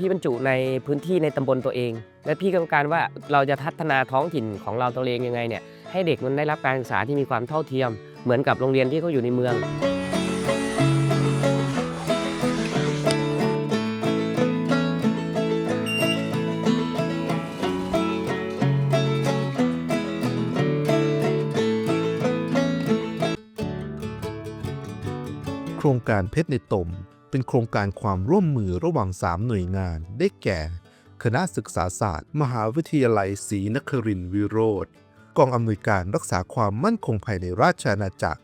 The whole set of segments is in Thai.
พี่บรรจุในพื้นที่ในตำบลตัวเอง และพี่ก็ต้องการว่าเราจะพัฒนาท้องถิ่นของเราตัวเองยังไงเนี่ยให้เด็กมันได้รับการศึกษาที่มีความเท่าเทียม เหมือนกับโรงเรียนที่เขาอยู่ในเมือง โครงการเพชรในตม เป็นโครงการความร่วมมือระหว่าง 3 หน่วยงาน ได้แก่ คณะศึกษาศาสตร์ มหาวิทยาลัยศรีนครินทร์วิโรธกองอำนวยการรักษาความมั่นคงภายในราชอาณาจักร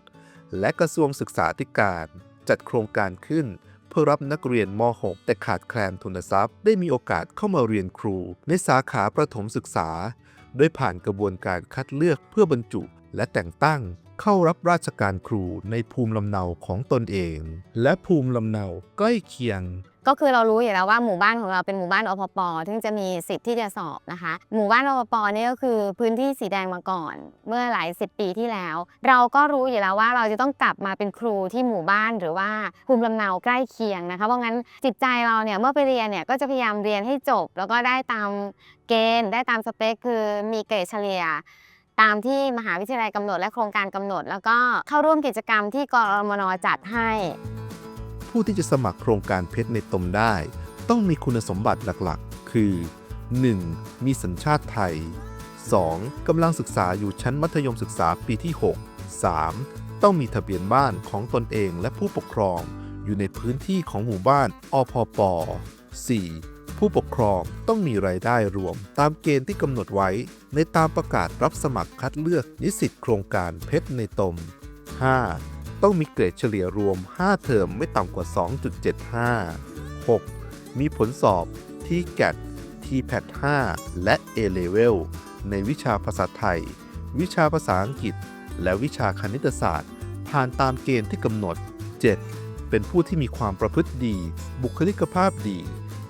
และกระทรวงศึกษาธิการ จัดโครงการขึ้น เพื่อรับนักเรียนม .6 แต่ขาดแคลนทุนทรัพย์ ได้มีโอกาสเข้ามาเรียนครู ในสาขาประถมศึกษา โดยผ่านกระบวนการคัดเลือกเพื่อบรรจุและแต่งตั้ง เข้ารับราชการครูในภูมิลำเนาของตนเอง และภูมิลำเนาใกล้เคียง ก็คือเรารู้อยู่แล้วว่าหมู่บ้านของเราเป็นหมู่บ้านอพปซึ่งจะมีสิทธิ์ที่จะสอบนะคะ หมู่บ้านอพปเนี่ยก็คือพื้นที่สีแดงมาก่อน เมื่อหลายสิบปีที่แล้ว เราก็รู้อยู่แล้วว่าเราจะต้องกลับมาเป็นครูที่หมู่บ้านหรือว่าภูมิลำเนาใกล้เคียงนะคะเพราะงั้นจิตใจเราเนี่ยเมื่อไปเรียนเนี่ยก็จะพยายามเรียนให้จบ แล้วก็ได้ตามเกณฑ์ได้ตามสเปคคือมีเกรดเฉลี่ย ตามที่มหาวิทยาลัยกำหนดและโครงการกำหนด แล้วก็เข้าร่วมกิจกรรมที่กรมนจัดให้ ผู้ที่จะสมัครโครงการเพชรในตมได้ ต้องมีคุณสมบัติหลักๆ คือ 1. มีสัญชาติไทย 2. กำลังศึกษาอยู่ชั้นมัธยมศึกษาปีที่ 6 3. ต้องมีทะเบียนบ้านของตนเองและผู้ปกครอง อยู่ในพื้นที่ของหมู่บ้านอพป 4. ผู้ปกครองต้องมีรายได้รวม ตามเกณฑ์ที่กำหนดไว้ ในตามประกาศรับสมัครคัดเลือกนิสิตโครงการเพชรในตม 5. ต้องมีเกรดเฉลี่ยรวม 5 เทอมไม่ต่ำกว่า 2.75 6. มีผลสอบที่ GAT TPAT 5และ A-Level ในวิชาภาษาไทย วิชาภาษาอังกฤษ และวิชาคณิตศาสตร์ ผ่านตามเกณฑ์ที่กำหนด 7. เป็นผู้ที่มีความประพฤติดี บุคลิกภาพดี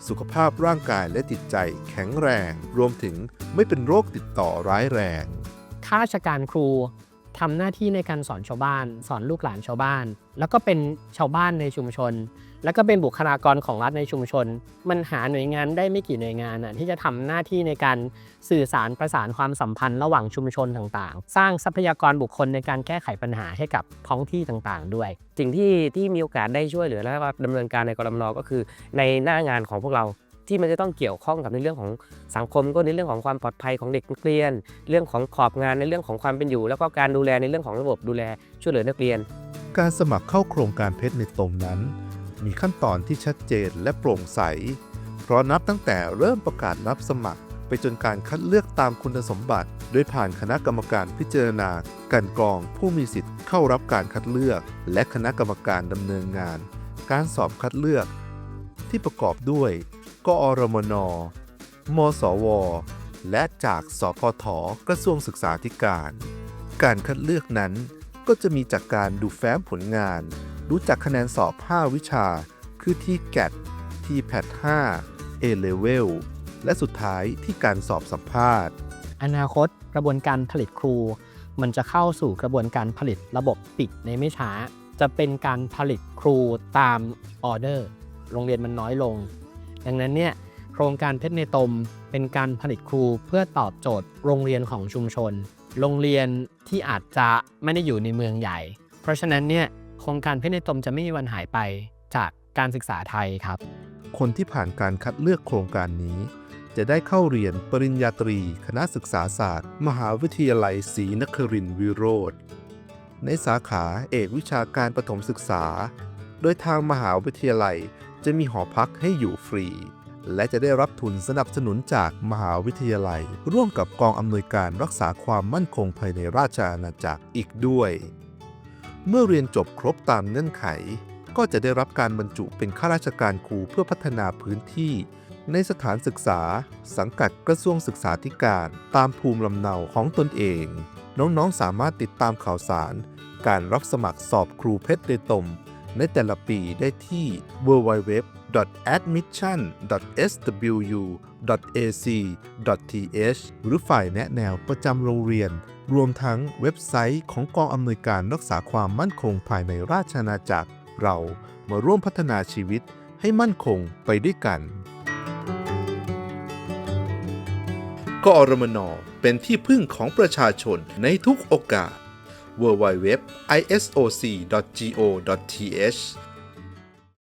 สุขภาพร่างกายและจิตใจแข็งแรง รวมถึงไม่เป็นโรคติดต่อร้ายแรง ข้าราชการครู ทำหน้าที่ในการสอนชาวบ้าน สอนลูกหลานชาวบ้าน แล้วก็เป็นชาวบ้านในชุมชน แล้วก็เป็นบุคลากรของรัฐในชุมชน มันหาหน่วยงานได้ไม่กี่หน่วยงานน่ะที่จะทำหน้าที่ในการสื่อสารประสานความสัมพันธ์ระหว่างชุมชนต่างๆ สร้างทรัพยากรบุคคลในการแก้ไขปัญหาให้กับท้องที่ต่างๆ ด้วย สิ่งที่ที่มีโอกาสได้ช่วยเหลือและว่าดำเนินการในกรมนก็คือ ในหน้างานของพวกเรา ที่มันจะต้องเกี่ยวข้องกับในเรื่องของสังคมก็ในเรื่องของความปลอดภัยของเด็กนักเรียน เรื่องของขอบงานในเรื่องของความเป็นอยู่ แล้วก็การดูแลในเรื่องของระบบดูแลช่วยเหลือนักเรียน การสมัครเข้าโครงการเพชรในตมนั้น มีขั้นตอนที่ชัดเจนและโปร่งใส เพราะนับตั้งแต่เริ่มประกาศรับสมัคร ไปจนการคัดเลือกตามคุณสมบัติ โดยผ่านคณะกรรมการพิจารณากลันกรองผู้มีสิทธิ์เข้ารับการคัดเลือก และคณะกรรมการดำเนินงาน การสอบคัดเลือก ที่ประกอบด้วย กอรมน มสว และจากสพทกระทรวงศึกษาธิการ การคัดเลือกนั้นก็จะมีจากการดูแฟ้มผลงาน รู้จักคะแนนสอบ 5 วิชา คือที่ GAT ที่ PAT 5 A Level และสุดท้ายที่การสอบสัมภาษณ์ อนาคตกระบวนการผลิตครู มันจะเข้าสู่กระบวนการผลิตระบบปิดในไม่ช้า จะเป็นการผลิตครูตามออเดอร์ โรงเรียนมันน้อยลง ดังนั้นเนี่ยโครงการเพชรในตมเป็นการผลิตครูเพื่อตอบโจทย์โรงเรียนของชุมชน โรงเรียนที่อาจจะไม่ได้อยู่ในเมืองใหญ่ เพราะฉะนั้นเนี่ยโครงการเพชรในตมจะไม่มีวันหายไปจากการศึกษาไทยครับ คนที่ผ่านการคัดเลือกโครงการนี้ จะได้เข้าเรียนปริญญาตรี คณะศึกษาศาสตร์ มหาวิทยาลัยศรีนครินทรวิโรธในสาขาเอกวิชาการประถมศึกษา โดยทางมหาวิทยาลัย จะมีหอพักให้อยู่ฟรี และจะได้รับทุนสนับสนุนจากมหาวิทยาลัย ร่วมกับกองอำนวยการรักษาความมั่นคงภายในราชอาณาจักรอีกด้วย เมื่อเรียนจบครบตามเงื่อนไข ก็จะได้รับการบรรจุเป็นข้าราชการครูเพื่อพัฒนาพื้นที่ ในสถานศึกษา สังกัดกระทรวงศึกษาธิการ ตามภูมิลำเนาของตนเอง น้องๆสามารถติดตามข่าวสาร การรับสมัครสอบครูเพชรเดตม ในแต่ละปีได้ที่ www.admission.swu.ac.th หรือฝ่ายแนะแนวประจำโรงเรียน รวมทั้งเว็บไซต์ของกองอำนวยการรักษาความมั่นคงภายในราชอาณาจักร เรามาร่วมพัฒนาชีวิตให้มั่นคงไปด้วยกันกอรมนเป็นที่พึ่งของประชาชนในทุกโอกาส www.isoc.go.th